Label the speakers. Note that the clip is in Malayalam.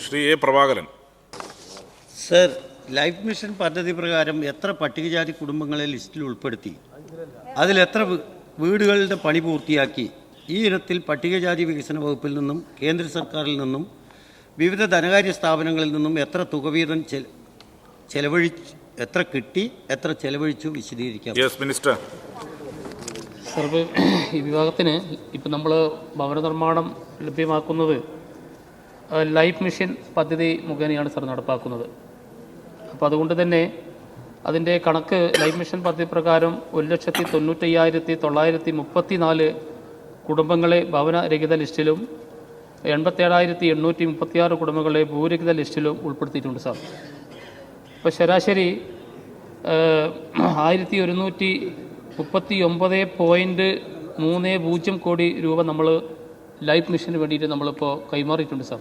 Speaker 1: Shri A Prabhakaran.
Speaker 2: Sir life mission പദ്ധതി പ്രകാരം എത്ര പട്ടികജാതി കുടുംബങ്ങളെ ലിസ്റ്റിൽ ഉൾപ്പെടുത്തി? അതിൽ എത്ര വീടുകളുടെ പണി പൂർത്തിയാക്കി? ഈ ഇനത്തിൽ പട്ടികജാതി വികസന വകുപ്പിൽ നിന്നും കേന്ദ്ര സർക്കാരിൽ നിന്നും വിവിധ ധനകാര്യ സ്ഥാപനങ്ങളിൽ നിന്നും എത്ര തുക വീതം ചെ- ചെലവഴിച്ച് എത്ര കിട്ടി എത്ര ചെലവഴിച്ചു വിശദീകരിക്കാം.
Speaker 1: യെസ് മിനിസ്റ്റർ
Speaker 3: സർ ഈ വിഭാഗത്തിന് ഇപ്പം നമ്മൾ ഭവന നിർമ്മാണം ലഭ്യമാക്കുന്നത് ലൈഫ് മിഷൻ പദ്ധതി മുഖേനയാണ് സാർ നടപ്പാക്കുന്നത്. അപ്പോൾ അതുകൊണ്ട് തന്നെ അതിന്റെ കണക്ക് ലൈഫ് മിഷൻ പദ്ധതി പ്രകാരം ഒരു ലക്ഷത്തി തൊണ്ണൂറ്റയ്യായിരത്തി തൊള്ളായിരത്തി മുപ്പത്തി നാല് കുടുംബങ്ങളെ ഭവനരഹിത ലിസ്റ്റിലും എൺപത്തേഴായിരത്തി എണ്ണൂറ്റി മുപ്പത്തിയാറ് കുടുംബങ്ങളെ ഭൂരഹിത ലിസ്റ്റിലും ഉൾപ്പെടുത്തിയിട്ടുണ്ട് സാർ. ഇപ്പോൾ ശരാശരി ആയിരത്തി ഒരുന്നൂറ്റി മുപ്പത്തി ഒമ്പത് പോയിന്റ് മൂന്ന് പൂജ്യം കോടി രൂപ നമ്മൾ ലൈഫ് മിഷന് വേണ്ടിയിട്ട് നമ്മളിപ്പോൾ കൈമാറിയിട്ടുണ്ട് സാർ.